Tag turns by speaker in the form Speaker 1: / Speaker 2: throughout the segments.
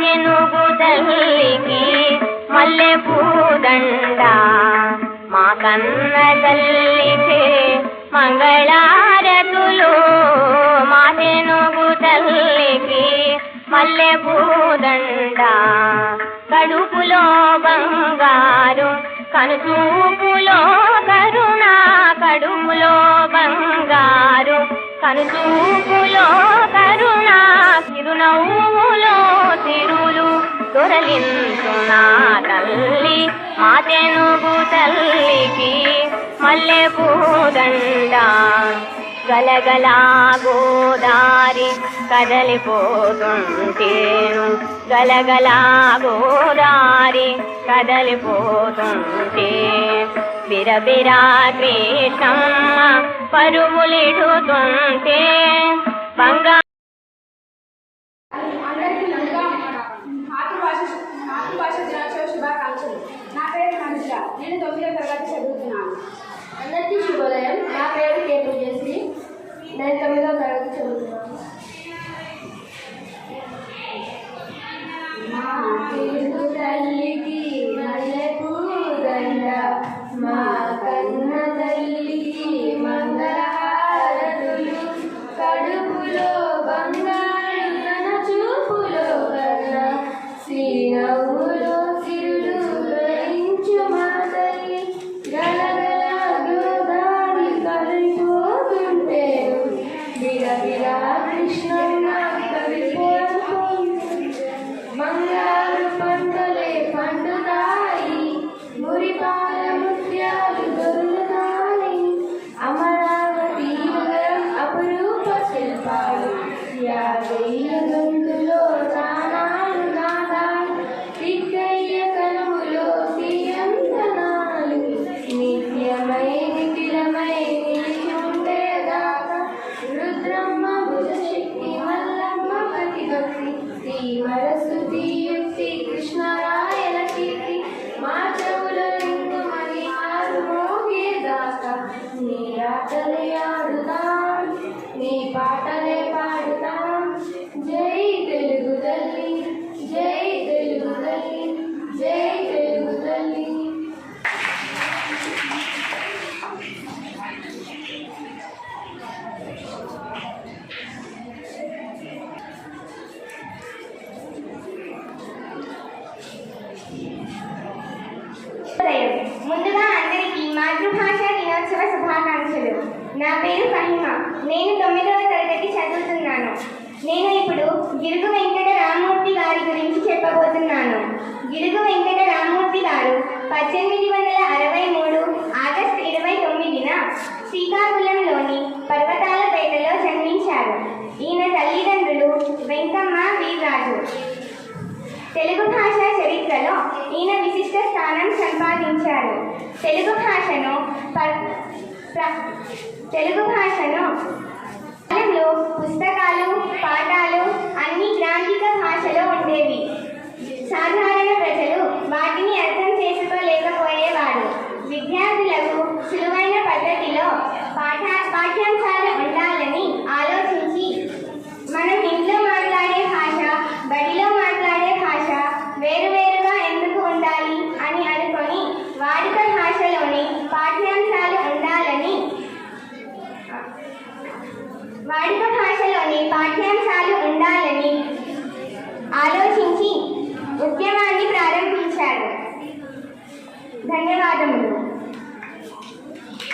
Speaker 1: తెనుగు తల్లికి మల్లె పూదండ మా కన్న తల్లికి మంగళారతులు. మా తెనుగు తల్లికి మల్లె పూదండ కడుపులో బంగారు కనుచూపులో కరుణ. కడుపులో బంగారు కనుచూపులో కరుణ తిరునవ్వులో తిరులు దొరలించునా తల్లి మా తెనుగు తల్లికి మల్లె పూదండ గలగలా గోదారి కదలిపోతుంటేను. గలగలా గోదారి కదలిపోతుంటే బిరబిరా కృష్ణమ్మ పరుగులిడుతుంటే బంగా
Speaker 2: నా పేరు మనుష. నేను తొమ్మిదో తరగతి చదువుతున్నాను.
Speaker 3: అందరికీ శుభోదయం. నా పేరు కే. పూజశ్రీ నేను తొమ్మిదో తరగతి చదువుతున్నాను. నా
Speaker 4: పేరు ఫహిమా నేను తొమ్మిదవ తరగతి చదువుతున్నాను. నేను ఇప్పుడు గిరుగు వెంకట రామూర్తి గారి గురించి చెప్పబోతున్నాను. గిరుగు వెంకట రామూర్తి గారు పద్దెనిమిది వందల అరవై మూడు ఆగస్టు ఇరవై తొమ్మిదిన శ్రీకాకుళంలోని పర్వతాలపేటలో జన్మించారు. ఈయన తల్లిదండ్రులు వెంకమ్మ వీర్రాజు తెలుగు భాష చరిత్రలో ఈయన విశిష్ట స్థానం సంపాదించారు. తెలుగు భాషను ప- తెలుగు భాషను కాలంలో పుస్తకాలు పాఠాలు అన్ని గ్రాంధిక భాషలో ఉండేవి. సాధారణ ప్రజలు వాటిని అర్థం చేసుకోలేకపోయేవారు. విద్యార్థులకు సులువైన పద్ధతిలో పాఠ పాఠ్యాంశాలు ఉండాలని ఆలోచించి మనం ఇంట్లో మాట్లాడే భాష బడిలో మాట్లాడే భాష వేరువేరుగా ఎందుకు ఉండాలి అని అనుకొని వాడుక భాషలోని పాఠ్యాంశాలు ఉండాలని వాడుక భాషలోని పాఠ్యాంశాలు ఉండాలని ఆలోచించి ఉద్యమాన్ని ప్రారంభించారు ధన్యవాదములు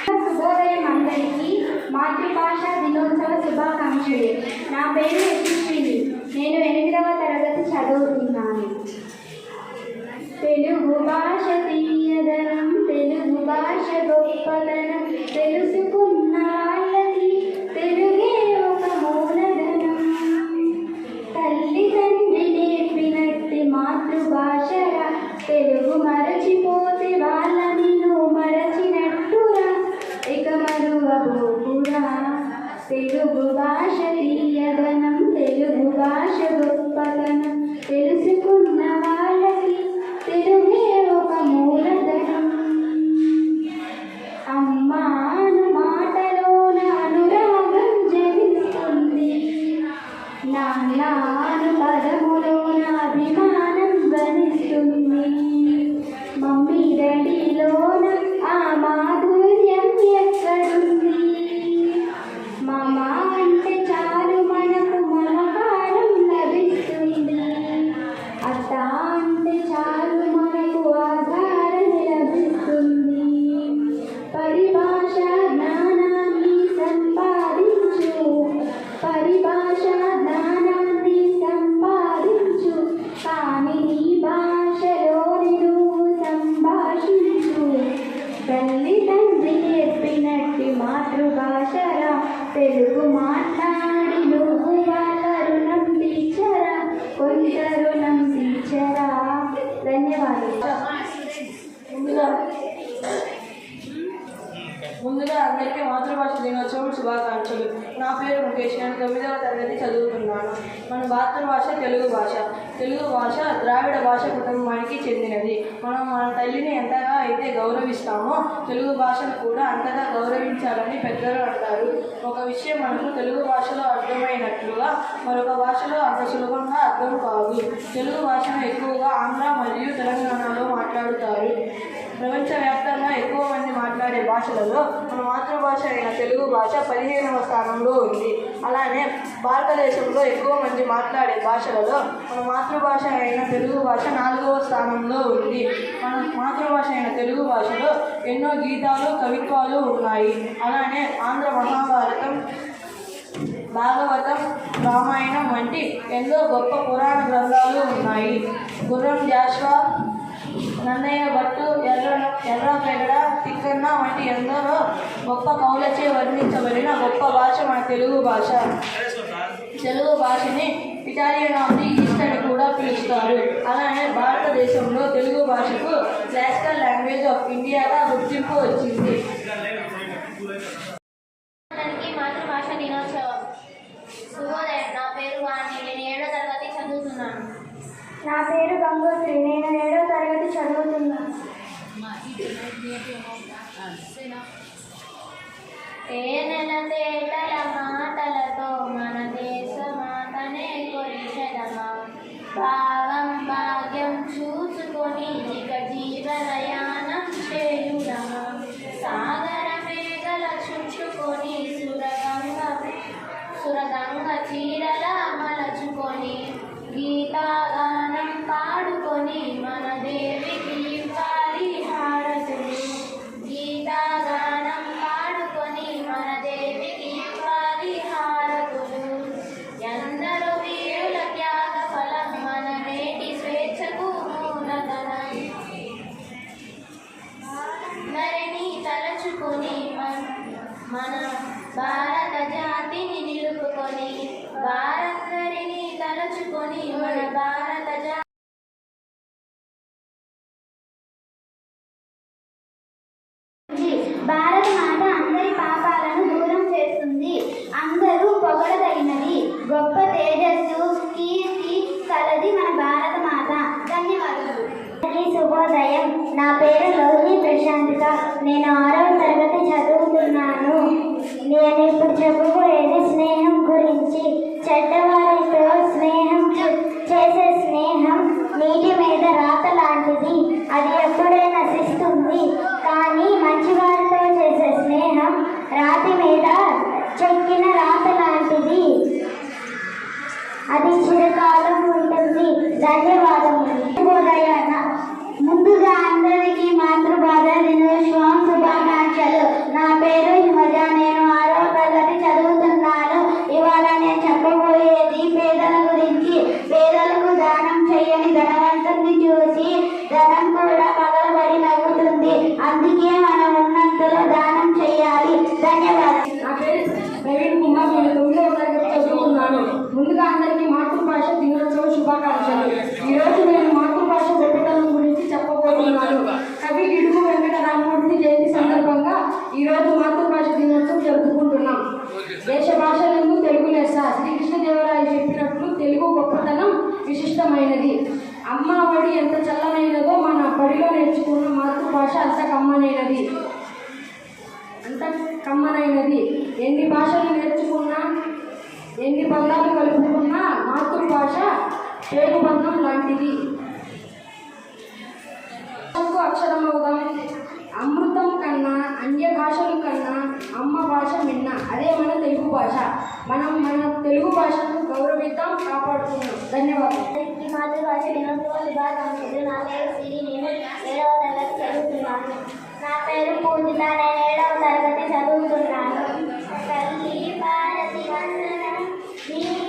Speaker 2: శుభోదయం అందరికీ మాతృభాష దినోత్సవ శుభాకాంక్షలు నా పేరు యశస్విని నేను ఎనిమిదవ తరగతి చదువుతున్నాను తెలుగు భాష తీయదనం తెలుగు భాష గొప్పదనం తెలుసుకున్న
Speaker 3: shine. శుభాకాంక్షలు నా పేరు ముఖేష్. నేను తొమ్మిదవ తరగతి చదువుతున్నాను. మన మాతృభాష తెలుగు భాష. తెలుగు భాష ద్రావిడ భాష కుటుంబానికి చెందినది. మనం మన తల్లిని ఎంతగా అయితే గౌరవిస్తామో తెలుగు భాషను కూడా అంతగా గౌరవించాలని పెద్దలు అంటారు. ఒక విషయం మనకు తెలుగు భాషలో అర్థమైనట్లుగా మరొక భాషలో అంత సులభంగా అర్థం కాదు. తెలుగు భాషను ఎక్కువగా ఆంధ్ర మరియు తెలంగాణలో మాట్లాడుతారు. ప్రపంచవ్యాప్తంగా ఎక్కువ మంది మాట్లాడే భాషలలో మన మాతృభాష అయిన తెలుగు భాష పదిహేనవ స్థానంలో ఉంది. అలానే భారతదేశంలో ఎక్కువ మంది మాట్లాడే భాషలలో మన మాతృభాష అయిన తెలుగు భాష నాలుగవ స్థానంలో ఉంది. మన మాతృభాష అయిన తెలుగు భాషలో ఎన్నో గీతాలు కవిత్వాలు ఉన్నాయి. అలానే ఆంధ్ర మహాభారతం భాగవతం రామాయణం వంటి ఎన్నో గొప్ప పురాణ గ్రంథాలు ఉన్నాయి. గుర్రం జాష్వా నన్నయ్య భట్టు ఎర్ర ఎర్ర పెగడ తిక్కన్న వంటి ఎందరో గొప్ప కవులచే వర్ణించబడిన గొప్ప భాష మన తెలుగు భాష. తెలుగు భాషని ఇటాలియన్ ఆఫ్ ది ఈస్ట్ అని కూడా పిలుస్తారు. అలానే భారతదేశంలో తెలుగు భాషకు క్లాసికల్ లాంగ్వేజ్ ఆఫ్ ఇండియాగా గుర్తింపు వచ్చింది.
Speaker 5: మాతృభాష దినోత్సవం. శుభోదయం. నా పేరు వాణి. నేను ఏడో తరగతి చదువుతున్నాను.
Speaker 6: నా పేరు గంగోత్రి. నేను ఏడో తరగతి చదువుతున్నాను.
Speaker 5: తేనెల తేటల మాటలతో మన దేశ మాతనే కొలిచెదమా భావం భాగ్యం చూసుకొని ఇక జీవనయానం చేయుడమా సాగర మేఘల చుట్టుకొని సురగంగ సురగంగ చీరల మలచుకొని గీతా మన భారత జాతిని నిలుపుకొని వారందరినీ తలచుకొని మన భారత జా
Speaker 6: భారత మాత అందరి పాపాలను దూరం చేస్తుంది. అందరూ పొగడదగినది. గొప్ప తేజస్సు కీర్తి కలది మన భారత మాత. ధన్యవాదాలు శుభోదయం. నా పేరు లోహిని ప్రశాంతిక. నేను ఆరవ
Speaker 2: శ్రీకృష్ణదేవరాయలు చెప్పినట్లు తెలుగు గొప్పతనం విశిష్టమైనది. అమ్మ ఒడి ఎంత చల్లనైనదో మన బడిలో నేర్చుకున్న మాతృభాష అంత కమ్మనైనది. అంత కమ్మనైనది. ఎన్ని భాషలు నేర్చుకున్నా ఎన్ని బంధాలు కలుపుకున్నా మాతృభాష పేరు బంధం లాంటిది భాషకు అక్షరమవుదాం అమృతం కన్నా అన్య భాషల కన్నా అమ్మ భాష మిన్న. అదే మన తెలుగు భాష. మనం మన తెలుగు భాషను గౌరవిద్దాం కాపాడుకుందాం. ధన్యవాదాలు.
Speaker 6: ఈ మాతృభాష దినోత్సవ శుభాకాంక్షలు నా పేరు సిరి నేను ఏడవ తరగతి చదువుతున్నాను. నా పేరు పూజిత నేను ఏడవ తరగతి చదువుతున్నాను. తల్లి భారతి వందనం.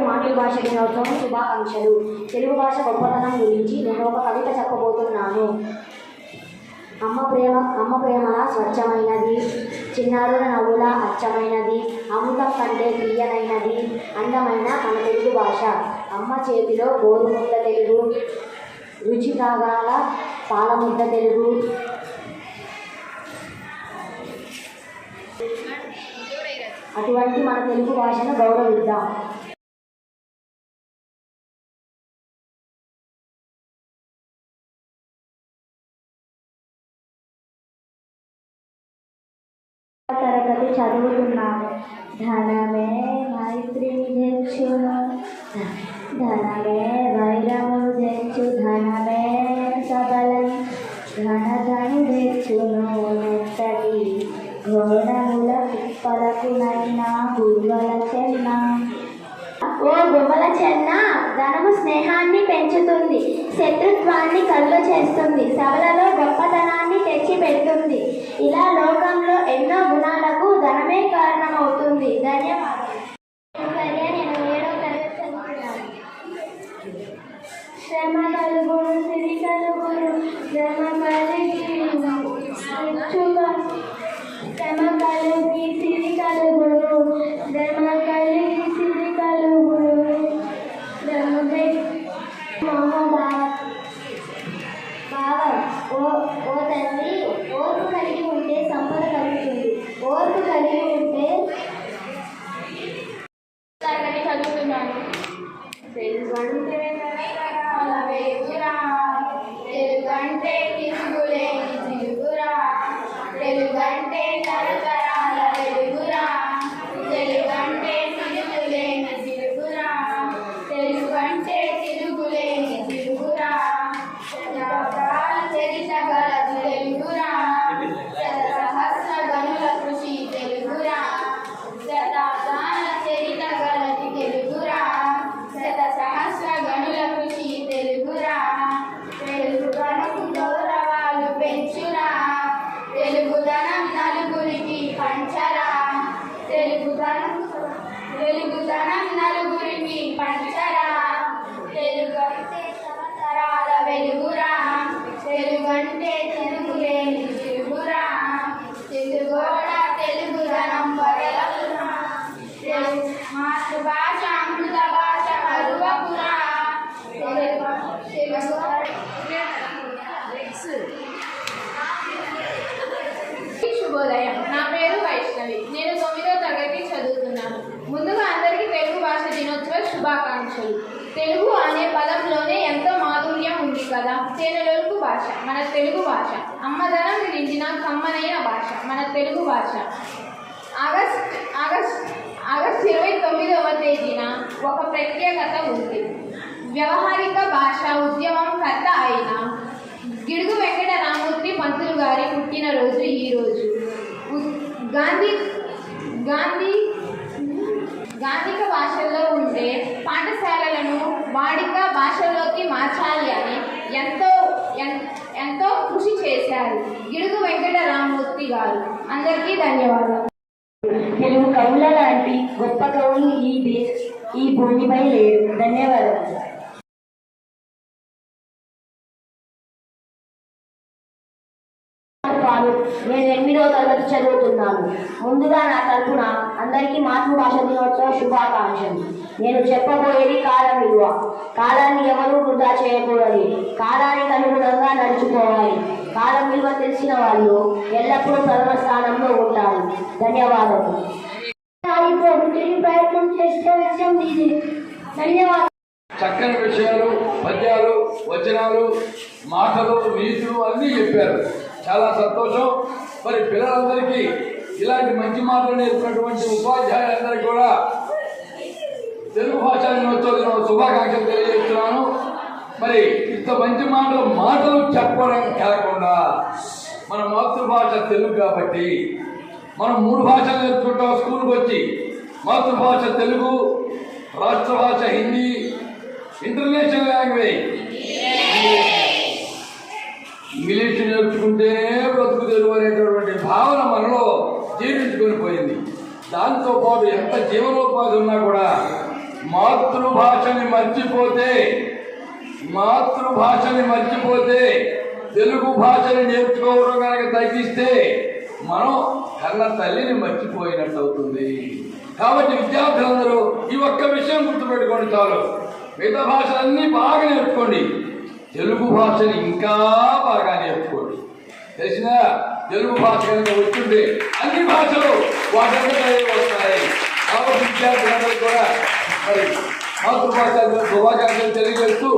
Speaker 7: మాతృభాష శుభాకాంక్షలు. తెలుగు భాష గొప్పతనం గురించి నేను ఒక కవిత చెప్పబోతున్నాను. అమ్మ ప్రేమ అమ్మ ప్రేమ స్వచ్ఛమైనది. చిన్నారుల నవ్వుల అచ్చమైనది అమృతం కంటే తీయనైనది అందమైన మన తెలుగు భాష. అమ్మ చేతిలో గోరుముద్ద తెలుగు రుచి కాగాల పాలముద్ద తెలుగు. అటువంటి మన తెలుగు భాషను గౌరవిద్దాం. ధనమే మైత్రిని తెచ్చును ధనమే వైరము తెచ్చు ధనమే సబలం. ధనధను తెచ్చును మెత్తటి ఘోరముల కుప్పలకు నైన గురువల చెన్న. ఓ గుమ్మల చెన్న ధనము స్నేహాన్ని పెంచుతుంది శత్రుత్వాన్ని కలుగ చేస్తుంది సభలలో గొప్పతనం తెచ్చి పెడుతుంది. ఇలా లోకంలో ఎన్నో గుణాలకు ధనమే కారణమవుతుంది. ధన్యవాదాలు. నేను ఏడవ తరగతి చదువుతున్నాను. శ్రమ కలుగును సిరి కలుగును. శ్రమ
Speaker 5: కదా భాష మన తెలుగు భాష. అమ్మదనం నిండిన కమ్మనైన భాష మన తెలుగు భాష. ఆగస్ట్ ఆగస్ట్ ఆగస్ట్ ఇరవై తొమ్మిదవ తేదీన ఒక ప్రత్యేకత ఉంది. వ్యవహారిక భాష ఉద్యమం కర్త అయిన గిడుగు వెంకట రామూర్తి పంతులు గారి పుట్టినరోజు ఈరోజు గాంధీ గాంధీ గాంధిక భాషల్లో ఉండే పాఠశాలలను వాడిక భాషలోకి మార్చాలి అని ఎంతో ఎంతో కృషి చేశారు. గిడుగు వెంకటరామమూర్తి గారు. అందరికీ ధన్యవాదాలు.
Speaker 7: తెలుగు కవుల లాంటి గొప్ప కవులు ఈ దేశ ఈ భూమిపై లేరు. ధన్యవాదాలు పాలు నేను ఎనిమిదవ తరగతి చదువుతున్నాను ముందుగా నా తరపున అందరికీ మాతృభాష దినోత్సవ శుభాకాంక్షలు. నేను చెప్పబోయేది కాలం విలువ. కాలాన్ని ఎవరూ వృధా చేయకూడదు. కాలానికి అనుగుణంగా నడుచుకోవాలి. కాలం విలువ తెలిసిన వాళ్ళు ఎల్లప్పుడూ ప్రథమ స్థానంలో ఉంటారు ధన్యవాదాలు ప్రయత్నం చేసే విషయం ఇది. ధన్యవాదాలు
Speaker 8: చక్కని విషయాలు పద్యాలు వచనాలు మాటలు నీతులు అన్నీ చెప్పారు. చాలా సంతోషం. మరి పిల్లలందరికీ ఇలాంటి మంచి మాటలు నేర్పినటువంటి ఉపాధ్యాయులందరికీ కూడా తెలుగు భాష దినోత్సవ శుభాకాంక్షలు తెలియజేస్తున్నాను. మరి ఇంత మంచి మాటలు మాటలు చెప్పడం కాకుండా మన మాతృభాష తెలుగు కాబట్టి మనం మూడు భాషలు నేర్చుకుంటాం స్కూల్కి వచ్చి. మాతృభాష తెలుగు రాష్ట్ర భాష హిందీ ఇంటర్నేషనల్ లాంగ్వేజ్. ఇంగ్లీష్. నేర్చుకుంటేనే బ్రతుకు తెలుగు అనేటటువంటి భావన మనలో జీవించుకొని పోయింది దాంతోపాటు ఎంత జీవనోపాధి ఉన్నా కూడా మాతృభాషని మర్చిపోతే మాతృభాషని మర్చిపోతే తెలుగు భాషని నేర్చుకోవడం కనుక తగ్గిస్తే మనం కన్న తల్లిని మర్చిపోయినట్టు అవుతుంది. కాబట్టి విద్యార్థులందరూ ఈ ఒక్క విషయం గుర్తుపెట్టుకోండి చాలు. మిగతా భాషలన్నీ బాగా నేర్చుకోండి. తెలుగు భాషని ఇంకా బాగా నేర్చుకోండి. తెలిసిన తెలుగు భాష కనుక అన్ని భాషలు వాటంతటా వస్తాయి. కాబట్టి విద్యార్థులందరూ కూడా మరి మాతృభాష శుభాకాంక్షలు తెలియజేస్తూ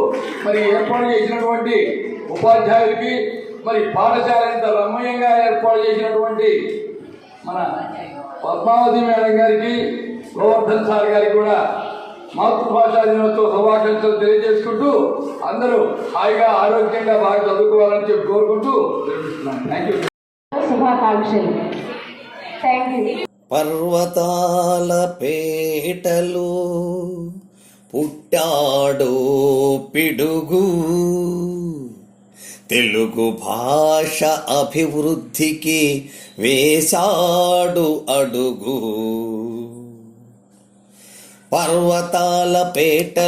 Speaker 8: మరి ఏర్పాటు చేసినటువంటి ఉపాధ్యాయులకి మరి పాఠశాల ఎంత రమణీయంగా ఏర్పాటు చేసినటువంటి మన పద్మావతి మేడం గారికి గోవర్ధన్ సార్ గారికి కూడా మాతృభాష దినోత్సవ శుభాకాంక్షలు తెలియజేసుకుంటూ అందరూ హాయిగా ఆరోగ్యంగా బాగా చదువుకోవాలని చెప్పి కోరుకుంటూ థ్యాంక్ యూ
Speaker 2: శుభాకాంక్షలు. థ్యాంక్ యూ
Speaker 9: పర్వతాల పేటలు పుట్టాడు పిడుగు. తెలుగు భాష అభివృద్ధికి వేశాడు అడుగు. పర్వతాల పేట